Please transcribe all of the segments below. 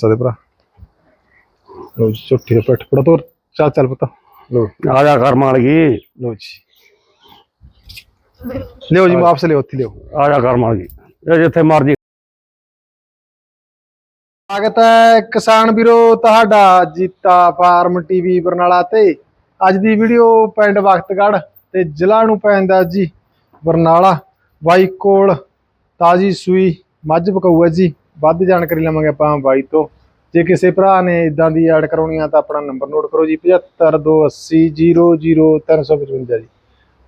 ਸਾਡੇ ਭਰਾ। ਲੋ ਜੀ ਝੋਟੀ ਦਾ ਪੱਠ ਪੜਾ ਤੋਰ। ਚੱਲ ਚੱਲ ਪੁੱਤ। ਲੋ ਆ ਜਾ ਕਰਮ ਵਾਲੀ। ਲੋ ਜੀ। ਲਿਓ ਜੀ ਵਾਪਸ ਲਿਓ ਉੱਥੇ ਲਿਓ। ਆ ਜਾ ਕਰਮ ਵਾਲੀ। ਇਹ ਜਿੱਥੇ ਮਰਜ਼ੀ। ਸਵਾਗਤ ਹੈ ਕਿਸਾਨ ਵੀਰੋ ਤੁਹਾਡਾ ਜੀਤਾ ਫਾਰਮ ਟੀਵੀ ਬਰਨਾਲਾ ਤੇ। ਅੱਜ ਦੀ ਵੀਡੀਓ ਪਿੰਡ ਵਕਤਗੜ੍ਹ ਤੇ ਜ਼ਿਲ੍ਹਾ ਨੂੰ ਪੈਂਦਾ ਜੀ ਬਰਨਾਲਾ। ਬਾਈ ਕੋਲ ਤਾਜੀ ਸੂਈ ਮੱਝ ਬਕਾਊ ਹੈ ਜੀ। ਵੱਧ ਜਾਣਕਾਰੀ ਲਵਾਂਗੇ ਆਪਾਂ ਬਾਈ ਤੋਂ। ਜੇ ਕਿਸੇ ਭਰਾ ਨੇ ਇਦਾਂ ਦੀ ਐਡ ਕਰਾਉਣੀ ਆ ਤਾਂ ਆਪਣਾ ਨੰਬਰ ਨੋਟ ਕਰੋ ਜੀ 7528000355 ਜੀ।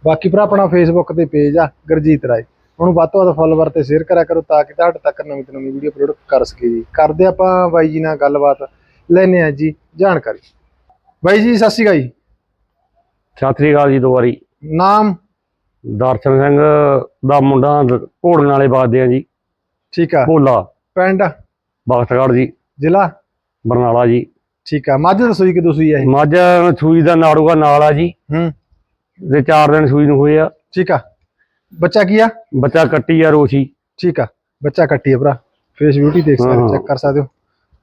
ਬਾਕੀ ਭਰਾ ਆਪਣਾ ਫੇਸਬੁੱਕ ਤੇ ਪੇਜ ਆ ਗੁਰਜੀਤ ਰਾਏ। ਉਹਨੂੰ ਵੱਧ ਤੋਂ ਵੱਧ ਫੋਲੋਵਰ ਤੇ ਸ਼ੇਅਰ ਕਰਿਆ ਕਰੋ ਤਾਂ ਕਿ ਤੁਹਾਡੇ ਤੱਕ ਨਵੀਂ ਤੋਂ ਨਵੀਂ ਵੀਡੀਓ ਅਪਲੋਡ ਕਰ ਸਕੀਏ ਜੀ। ਕਰਦੇ ਆਪਾਂ ਬਾਈ ਜੀ ਨਾਲ ਗੱਲਬਾਤ ਲੈਨੇ ਆ ਜੀ ਜਾਣਕਾਰੀ। ਬਾਈ ਜੀ ਸਤਿ ਸ਼੍ਰੀ ਅਕਾਲ ਜੀ। ਸਤਿ ਸ੍ਰੀ ਅਕਾਲ ਜੀ ਦੋ ਵਾਰੀ ਨਾਮ? ਦਰਸ਼ਨ ਸਿੰਘ ਦਾ ਮੁੰਡਾ ਘੋੜਨ ਵਾਲੇ ਬਾਦੇ ਆ ਜੀ। ਠੀਕ ਆ। ਭੋਲਾ। ਪਿੰਡ? ਬਖਤਗੜ੍ਹ ਜੀ। ਜ਼ਿਲ੍ਹਾ? ਬਰਨਾਲਾ ਜੀ। ਠੀਕ ਆ। ਮੱਝ ਦੱਸੋਈ ਕਿ ਤੁਸੀਂ ਇਹ? ਮੱਝ ਸੂਈ ਦਾ ਨਾੜੂਗਾ ਨਾਲ ਆ ਜੀ। ਹੂੰ। ਤੇ 4 ਦਿਨ ਸੂਈ ਨੂੰ ਹੋਏ ਆ। ਠੀਕ ਆ। ਬੱਚਾ ਕੀ ਆ? ਬੱਚਾ ਕੱਟੀ ਆ ਰੋਸ਼ੀ। ਠੀਕ ਆ। ਬੱਚਾ ਕੱਟੀ ਆ ਭਰਾ। ਫੇਸ ਬਿਊਟੀ ਦੇਖ ਸਕਦੇ। ਚੈੱਕ ਕਰ ਸਕਦੇ ਹੋ।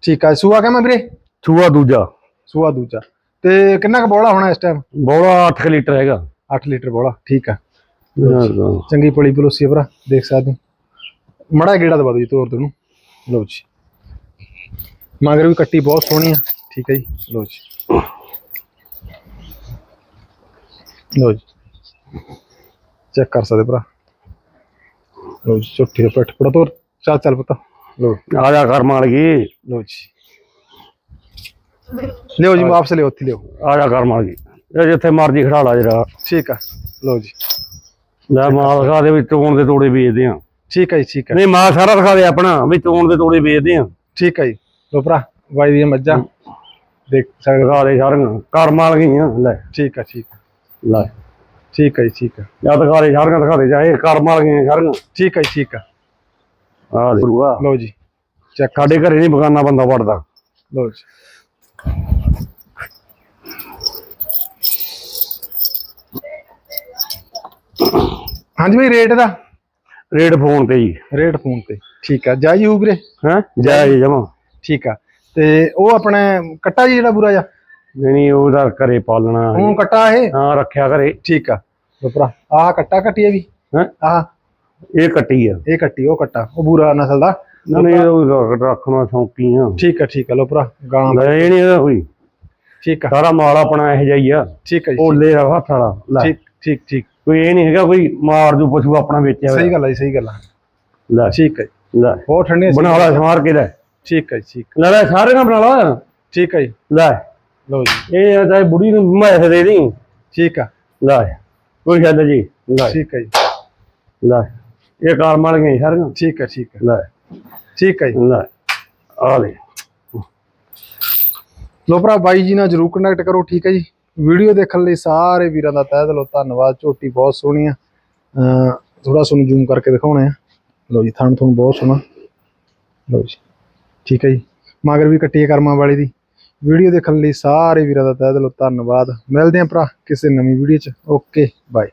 ਠੀਕ ਆ। ਸੂਆ ਕਿਵੇਂ ਵੀਰੇ? ਸੂਆ ਦੂਜਾ। ਸੂਆ ਦੂਜਾ। ਤੇ ਕਿੰਨਾ ਕੁ ਬੋਲਾ ਹੋਣਾ ਇਸ ਟਾਈਮ ਬੋਲਾ 8 ਲੀਟਰ ਹੈਗਾ। 8 ਲੀਟਰ ਬੋਲਾ ਠੀਕ ਆ। ਚੰਗੀ ਪਲੀ ਪਲੋਸੀ ਆ ਭਰਾ। ਦੇਖ ਸਕਦੇ ਮੜਾ ਗੇੜਾ ਦਵਾ ਦਿਓ ਜੀ ਤੋਰ ਤੈਨੂੰ ਲਓ ਜੀ। ਮਗਰ ਵੀ ਕੱਟੀ ਬਹੁਤ ਸੋਹਣੀ ਆ। ਠੀਕ ਹੈ ਜੀ ਲਓ ਜੀ। ਲਓ ਜੀ। ਚੈੱਕ ਕਰ ਸਕਦੇ ਭਰਾ। ਲਓ ਜੀ ਝੋਟੀ ਦਾ ਪੱਠ ਪੜਾ ਤੋਰ। ਚੱਲ ਚੱਲ ਪੁੱਤ। ਲਓ। ਆ ਜਾ ਕਰਮ ਵਾਲੀ ਲਓ ਜੀ। ਲਿਓ ਜੀ ਵਾਪਸ ਲਿਓ ਉੱਥੇ ਲਿਓ। ਆ ਜਾ ਕਰਮ ਵਾਲੀ ਇਹ ਜਿੱਥੇ ਮਰਜ਼ੀ ਖੜਾ ਲਾ ਜਰਾ। ਠੀਕ ਆ। ਲਓ ਜੀ। ਲੈ ਮਾਲ ਦਿਖਾ ਦੇ ਵੀ ਚੋਣ ਦੇ ਤੋੜੇ ਵੇਚਦੇ ਆ। ਠੀਕ ਹੈ ਜੀ ਠੀਕ ਹੈ। ਨਹੀਂ ਮਾਲ ਸਾਰਾ ਦਿਖਾ ਦੇ ਆਪਣਾ ਵੀ ਚੋਣ ਦੇ ਤੋੜੇ ਵੇਚਦੇ ਆ। ਠੀਕ ਹੈ ਜੀ। ਲਓ ਭਰਾ ਦੀਆਂ ਮੱਝਾਂ। ਦੇਖ ਸਕਦੇ ਹੋ। ਦੇ ਸਾਰੀਆਂ। ਕਰਮ ਵਾਲੀਆਂ ਲੈ। ਠੀਕ ਆ ਠੀਕ ਆ ਲੈ। ਠੀਕ ਹੈ ਜੀ ਠੀਕ ਆ ਜਾਂ ਦਿਖਾ ਦੇ ਸਾਰੀਆਂ ਦਿਖਾ ਦੇ ਚਾਹੇ ਕਰਮ ਵਾਲੀਆਂ ਸਾਰੀਆਂ। ਠੀਕ ਹੈ ਜੀ ਠੀਕ ਆ ਆ ਦੇ। ਗੁਰੂਆ ਲਓ ਜੀ। ਚੈੱਕ ਸਾਡੇ ਘਰੇ ਨਹੀਂ ਬਗਾਨਾ ਬੰਦਾ ਵੜਦਾ। ਲਓ ਜੀ। ਹਾਂਜੀ ਭਾਈ ਰੇਟ ਦਾ? ਰੇਟ ਫੋਨ ਤੇ ਜੀ। ਰੇਟ ਫੋਨ ਤੇ ਠੀਕ ਆ ਜਾਈ ਹੋਊ ਵੀਰੇ? ਹੈ? ਜੈ ਜੀ ਜਮਾ ਠੀਕ ਆ ਤੇ ਉਹ ਆਪਣੇ ਕੱਟਾ ਜੀ ਜਿਹੜਾ ਬੁਰਾ ਜਾ ਨਹੀਂ ਉਹਦਾ ਘਰੇ ਪਾਲਣਾ ਉਹ ਕੱਟਾ ਇਹ? ਹਾਂ ਰੱਖਿਆ ਘਰੇ। ਠੀਕ ਆ ਭਰਾ ਆਹ ਕੱਟਾ ਕੱਟੀ ਹੈ ਵੀ। ਹੈ? ਆਹ ਇਹ ਕੱਟੀ ਆ। ਇਹ ਕੱਟੀ ਉਹ ਕੱਟਾ ਉਹ ਬੁਰਾ ਨਸਲ ਦਾ। ਨਹੀਂ ਉਹ ਰੱਖਣਾ ਸ਼ੌਂਕੀ ਆ। ਠੀਕ ਆ ਠੀਕ ਆ ਲਓ ਭਰਾ ਗਾਂ ਲੈ ਇਹ ਨਹੀਂ ਹੋਈ। ਠੀਕ ਆ। ਸਾਰਾ ਮਾਲ ਆਪਣਾ ਇਹ ਜਿਹਾ ਹੀ ਆ। ਠੀਕ ਆ ਜੀ ਓਲੇ ਦਾ ਹੱਥ ਵਾਲਾ ਲੈ। ਠੀਕ ਠੀਕ ਠੀਕ। ਕੋਈ ਇਹ ਨਹੀਂ ਹੈਗਾ ਕੋਈ ਮਾਰ ਜੂ ਪਸ਼ੂ ਆਪਣਾ ਵੇਚਿਆ ਸਹੀ ਗੱਲ ਹੈ ਜੀ, ਸਹੀ ਗੱਲ ਹੈ ਲੈ ਠੀਕ ਹੈ ਜੀ। ਲੈ। ਬਹੁਤ ਠੰਡੀ ਬਣਾ ਲਾ ਸਮਾਰ ਕੇ ਲੈ। ਠੀਕ ਹੈ ਜੀ, ਠੀਕ। ਲੈ ਲੈ ਸਾਰੇ ਨਾਲ ਬਣਾ ਲਾ। ਠੀਕ ਹੈ ਜੀ। ਲੈ। ਲਓ ਜੀ। ਇਹ ਚਾਹੇ ਬੁੜੀ ਨੂੰ ਮੈਂ ਦੇ ਦੀ ਠੀਕ ਆ। ਲੈ ਕੋਈ ਗੱਲ ਜੀ। ਲੈ। ਠੀਕ ਹੈ ਜੀ। ਲੈ। ਇਹ ਕਾਰ ਮਲ ਗਈ ਸਾਰੀਆਂ। ਠੀਕ ਹੈ ਠੀਕ ਹੈ ਲੈ। ਠੀਕ ਹੈ ਜੀ। ਲੈ। ਆ ਲੈ। ਲੋ ਭਰਾ, ਬਾਈ ਜੀ ਨਾਲ ਜਰੂਰ ਕੰਟੈਕਟ ਕਰੋ, ਠੀਕ ਹੈ ਜੀ। ਵੀਡੀਓ ਦੇਖਣ ਲਈ ਸਾਰੇ ਵੀਰਾਂ ਦਾ ਤਹਿ ਦਿਲੋਂ ਧੰਨਵਾਦ। ਝੋਟੀ ਬਹੁਤ ਸੋਹਣੀ ਆ। ਥੋੜਾ ਤੁਹਾਨੂੰ ਜ਼ੂਮ ਕਰਕੇ ਦਿਖਾਉਣਾ ਆ। ਲੋ ਜੀ, ਥਣ ਤੁਹਾਨੂੰ ਬਹੁਤ ਸੋਹਣਾ। ਲੋ ਜੀ, ਠੀਕ ਹੈ ਜੀ। ਮਗਰ ਵੀ ਕੱਟੀ ਹੈ ਕਰਮਾਂ ਵਾਲੀ ਦੀ। ਵੀਡੀਓ ਦੇਖਣ ਲਈ ਸਾਰੇ ਵੀਰਾਂ ਦਾ ਤਹਿ ਦਿਲੋਂ ਧੰਨਵਾਦ। ਮਿਲਦੇ ਆਂ ਭਰਾ ਕਿਸੇ ਨਵੀਂ ਵੀਡੀਓ 'ਚ। Okay, bye.